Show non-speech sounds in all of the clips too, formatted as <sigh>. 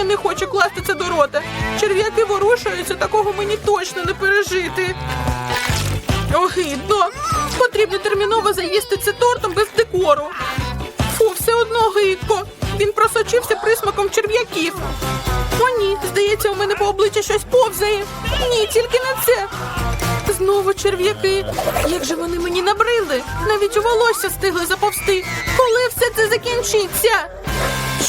Я не хочу класти це до рота. Черв'яки ворушаються, такого мені точно не пережити. Огидно. Потрібно терміново заїсти це тортом без декору. Фу, все одно гидко. Він просочився присмаком черв'яків. О, ні, здається, у мене по обличчю щось повзає. Ні, тільки не це. Знову черв'яки. Як же вони мені набрили? Навіть у волосся встигли заповзти. Коли все це закінчиться?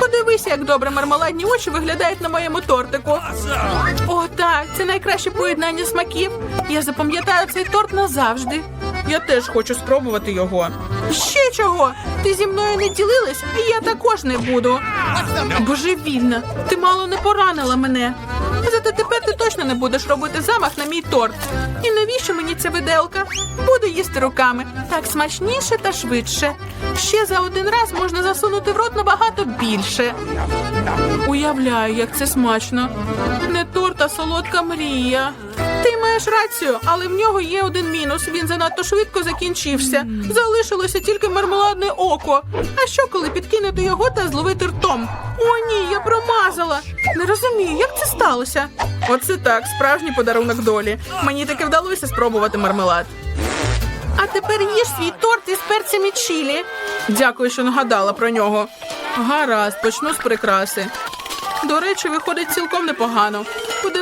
Подивися, як добре мармеладні очі виглядають на моєму тортику. О, так, це найкраще поєднання смаків. Я запам'ятаю цей торт назавжди. Я теж хочу спробувати його. Ще чого? Ти зі мною не ділилась, і я також не буду. Божевільна, ти мало не поранила мене. Зате тепер ти точно не будеш робити замах на мій торт. І навіщо мені ця виделка? Буду їсти руками. Так смачніше та швидше. Ще за один раз можна засунути в рот набагато більше. Уявляю, як це смачно. Не торт, а солодка мрія. Ти маєш рацію, але в нього є один мінус. Він занадто швидко закінчився. Залишилося тільки мармеладне око. А що, коли підкинути його та зловити ртом? О, ні, я промазала. Не розумію, як це сталося. Оце так, справжній подарунок долі. Мені таки вдалося спробувати мармелад. А тепер їж свій торт із перцями чилі. Дякую, що нагадала про нього. Гаразд, почну з прикраси. До речі, виходить цілком непогано.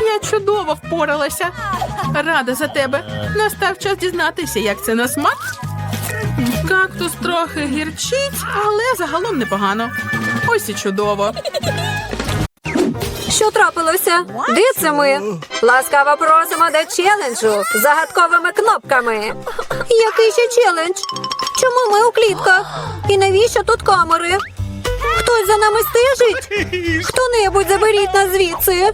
Я чудово впоралася. Рада за тебе. Настав час дізнатися, як це на смак. Кактус трохи гірчить, але загалом непогано. Ось і чудово. Що трапилося? Де це ми? Ласкаво просимо до челенджу з загадковими кнопками. Який ще челендж? Чому ми у клітках? І навіщо тут камери? Хтось за нами стежить? Хто-небудь заберіть нас звідси.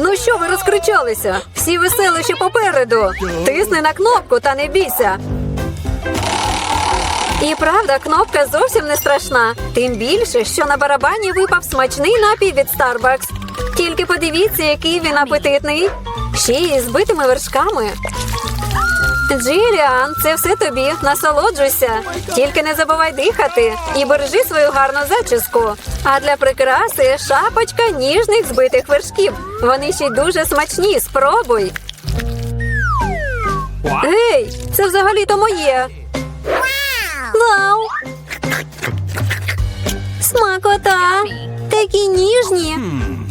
Ну що ви розкричалися? Всі веселищі попереду. Тисни на кнопку та не бійся. І правда, кнопка зовсім не страшна. Тим більше, що на барабані випав смачний напій від Starbucks. Тільки подивіться, який він апетитний. Ще й з битими вершками. Джиліан, це все тобі. Насолоджуйся. Тільки не забувай дихати і бережи свою гарну зачіску. А для прикраси шапочка ніжних збитих вершків. Вони ще й дуже смачні. Спробуй. Гей, це взагалі-то моє. Вау! Смакота! Такі ніжні.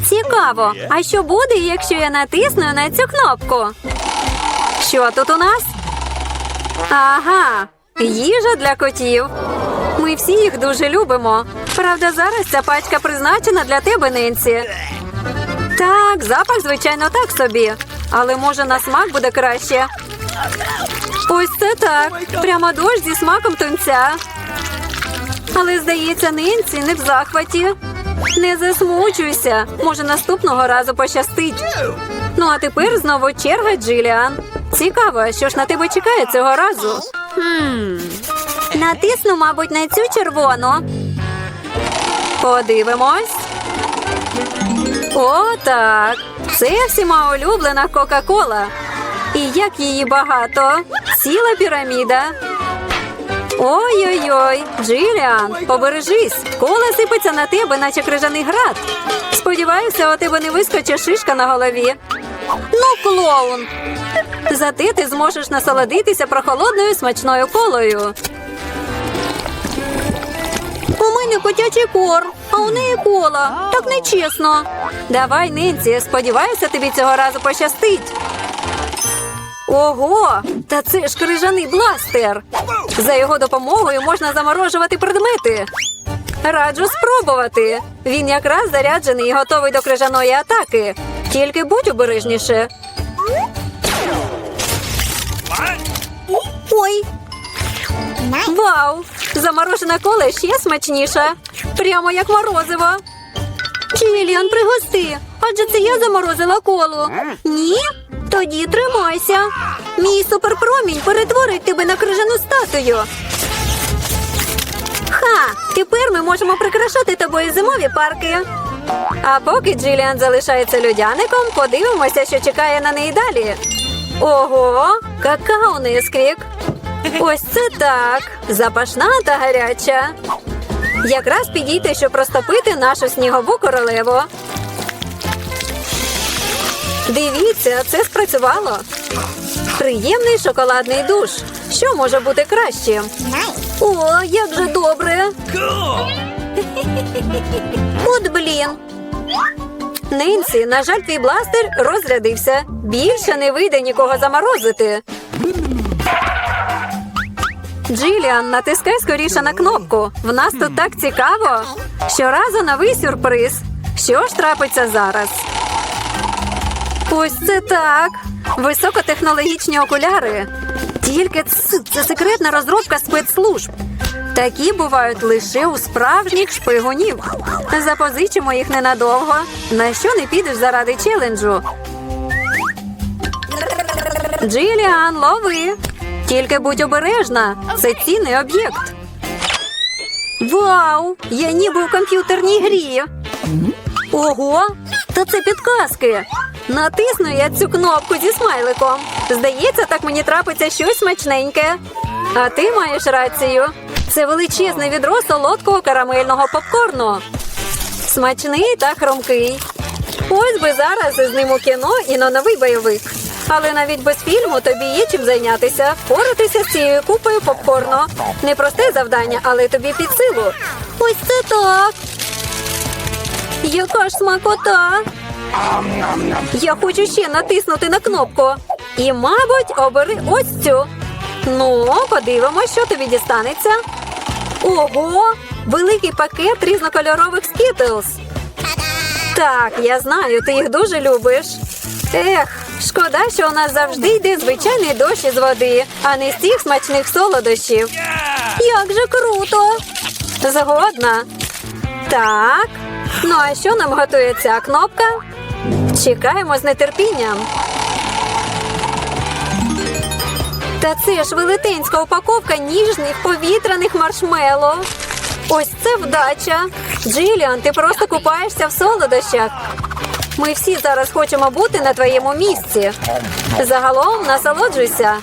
Цікаво. А що буде, якщо я натисну на цю кнопку? Що тут у нас? Ага, їжа для котів. Ми всі їх дуже любимо. Правда, зараз ця пачка призначена для тебе, Ненсі. Так, запах, звичайно, так собі. Але може на смак буде краще. Ось це так. Прямо дощ зі смаком тунця. Але, здається, Ненсі не в захваті. Не засмучуйся. Може, наступного разу пощастить. Ну, а тепер знову черга Джиліан. Цікаво, що ж на тебе чекає цього разу. Хм. Натисну, мабуть, на цю червону. Подивимось. О, так. Це всіма улюблена Кока-Кола. І як її багато. Ціла піраміда. Ой-ой-ой, Джиліан, побережись, кола сипеться на тебе, наче крижаний град. Сподіваюся, у тебе не вискочить шишка на голові. Ну, клоун. Зате ти зможеш насолодитися прохолодною смачною колою. У мене котячий корм, а у неї кола. Так нечесно. Давай, Нинці, сподіваюся, тобі цього разу пощастить. Ого, та це ж крижаний бластер. За його допомогою можна заморожувати предмети. Раджу спробувати. Він якраз заряджений і готовий до крижаної атаки. Тільки будь обережніше. Ой, Вау! Заморожена кола ще смачніша. Прямо як морозиво. Чиліан, пригости. Адже це я заморозила колу. Ні? Тоді тримайся. Мій суперпромінь перетворить тебе на крижану статую. Ха! Тепер ми можемо прикрашати тобою зимові парки. А поки Джиліан залишається людяником, подивимося, що чекає на неї далі. Ого, какао несквік. Ось це так. Запашна та гаряча. Якраз підійти, щоб розтопити нашу снігову королеву. Дивіться, це спрацювало. Приємний шоколадний душ. Що може бути краще? О, як же добре. От блін. Нинсі, на жаль, твій бластер розрядився. Більше не вийде нікого заморозити. Джиліан, натискай скоріше на кнопку. В нас тут так цікаво. Щоразу новий сюрприз. Що ж трапиться зараз? Ось це так. Високотехнологічні окуляри. Тільки це секретна розробка спецслужб. Такі бувають лише у справжніх шпигунів. Запозичимо їх ненадовго. На що не підеш заради челенджу? Джиліан, лови. Тільки будь обережна. Це цінний об'єкт. Вау! Я ніби у комп'ютерній грі. Ого! Та це підказки. Натисну я цю кнопку зі смайликом. Здається, так мені трапиться щось смачненьке. А ти маєш рацію. Це величезне відро солодкого карамельного попкорну. Смачний та хромкий. Ось би зараз із ним у кіно і на новий бойовик. Але навіть без фільму тобі є чим зайнятися, впоратися з цією купою попкорну. Непросте завдання, але тобі під силу. Ось це так. Яка ж смакота. Я хочу ще натиснути на кнопку. І, мабуть, обери ось цю. Ну, подивимось, що тобі дістанеться. Ого! Великий пакет різнокольорових скітлз. Так, я знаю, ти їх дуже любиш. Ех, шкода, що у нас завжди йде звичайний дощ із води, а не з цих смачних солодощів. Як же круто! Згодна. Так. Ну а що нам готує ця кнопка? Чекаємо з нетерпінням. Та це ж велетенська упаковка ніжних повітряних маршмело. Ось це вдача. Джиліан, ти просто купаєшся в солодощах. Ми всі зараз хочемо бути на твоєму місці. Загалом насолоджуйся.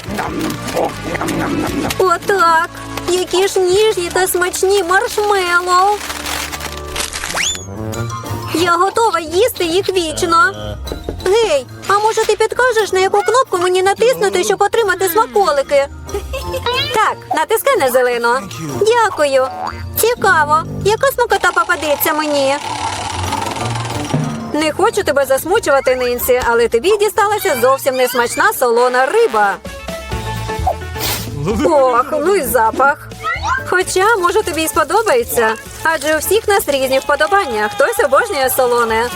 Отак. Які ж ніжні та смачні маршмело. Я готова їсти їх вічно. Гей, а може ти підкажеш, на яку кнопку мені натиснути, щоб отримати смаколики? Так, натискай на зелену. Дякую. Цікаво, яка смакота попадеться мені. Не хочу тебе засмучувати, Нинсі, але тобі дісталася зовсім несмачна солона риба. Ох, ну і запах. Хоча, може, тобі й сподобається. Адже у всіх нас різні вподобання. Хтось обожнює солоне.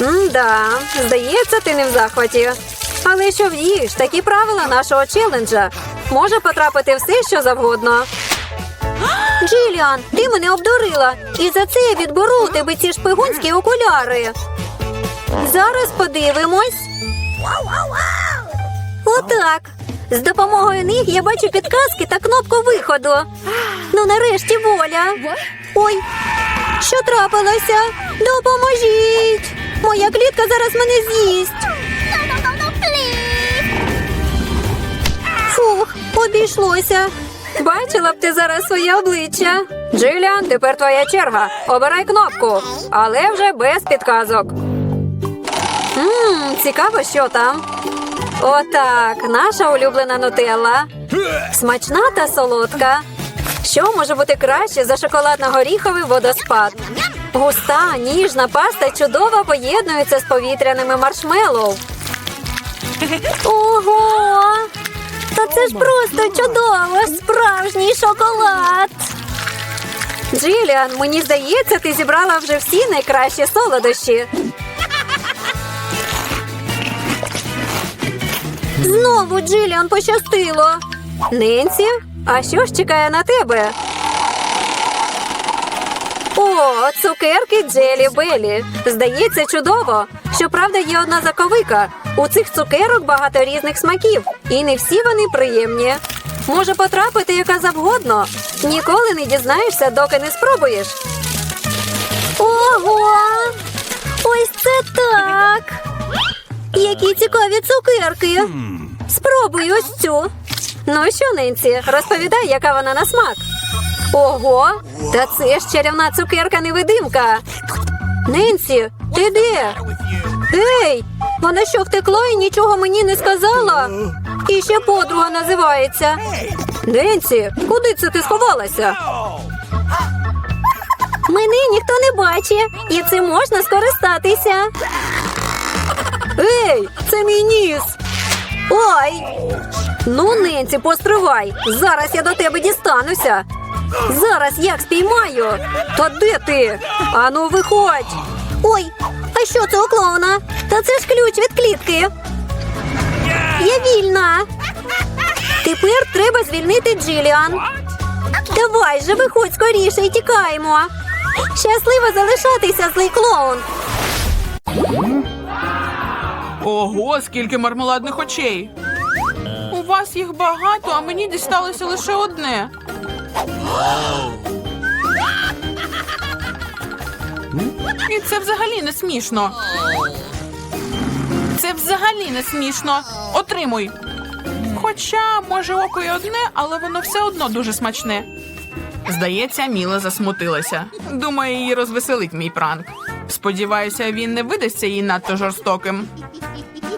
М-да, здається, ти не в захваті. Але що вдієш, такі правила нашого челенджа. Може потрапити все, що завгодно. Джиліан, ти мене обдурила. І за це я відберу у тебе ці шпигунські окуляри. Зараз подивимось. Отак. З допомогою них я бачу підказки та кнопку виходу. Ну, нарешті воля. Ой, що трапилося? Допоможіть! Моя клітка зараз мене з'їсть. Фух, обійшлося. Бачила б ти зараз своє обличчя. Джиліан, тепер твоя черга. Обирай кнопку, але вже без підказок. Ммм, Цікаво, що там. Отак, наша улюблена нутелла. Смачна та солодка. Що може бути краще за шоколадно-горіховий водоспад? Густа, ніжна паста чудово поєднується з повітряними маршмеллоу. Ого! Та це ж просто чудово! Справжній шоколад! Джиліан, мені здається, ти зібрала вже всі найкращі солодощі. Знову Джиліан пощастило. Ненсі, а що ж чекає на тебе? О, цукерки Джелі Белі. Здається, чудово. Щоправда, є одна заковика. У цих цукерок багато різних смаків, і не всі вони приємні. Може потрапити яка завгодно. Ніколи не дізнаєшся, доки не спробуєш. Ого! Ось це так! Які цікаві цукерки! Спробуй ось цю. Ну що, Ненсі, розповідай, яка вона на смак. Ого, та це ж чарівна цукерка-невидимка. Ненсі, ти де? Ей, вона що втекла і нічого мені не сказала? І ще подруга називається. Ненсі, куди це ти сховалася? Мене ніхто не бачить, і цим можна скористатися. Ей, це мій ніс. Ой. Ну, Ненці, постривай. Зараз я до тебе дістануся. Зараз як спіймаю. Та де ти? Ану, виходь. Ой, а що це у клоуна? Та це ж ключ від клітки. Я вільна. Тепер треба звільнити Джиліан. Давай же, виходь скоріше і тікаємо. Щасливо залишатися, злий клоун. Ого, скільки мармеладних очей. У вас їх багато, а мені дісталося лише одне. <gasps> І це взагалі не смішно. Це взагалі не смішно. Отримуй. Хоча, може, око й одне, але воно все одно дуже смачне. Здається, Міла засмутилася. Думаю, її розвеселить мій пранк. Сподіваюся, він не видасться їй надто жорстоким.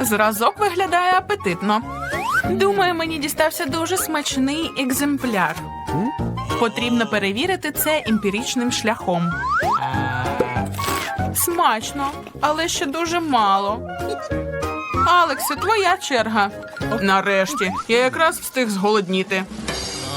Зразок виглядає апетитно. Думаю, мені дістався дуже смачний екземпляр. Потрібно перевірити це емпіричним шляхом. Смачно, але ще дуже мало. Алексе, твоя черга. Нарешті, я якраз встиг зголодніти.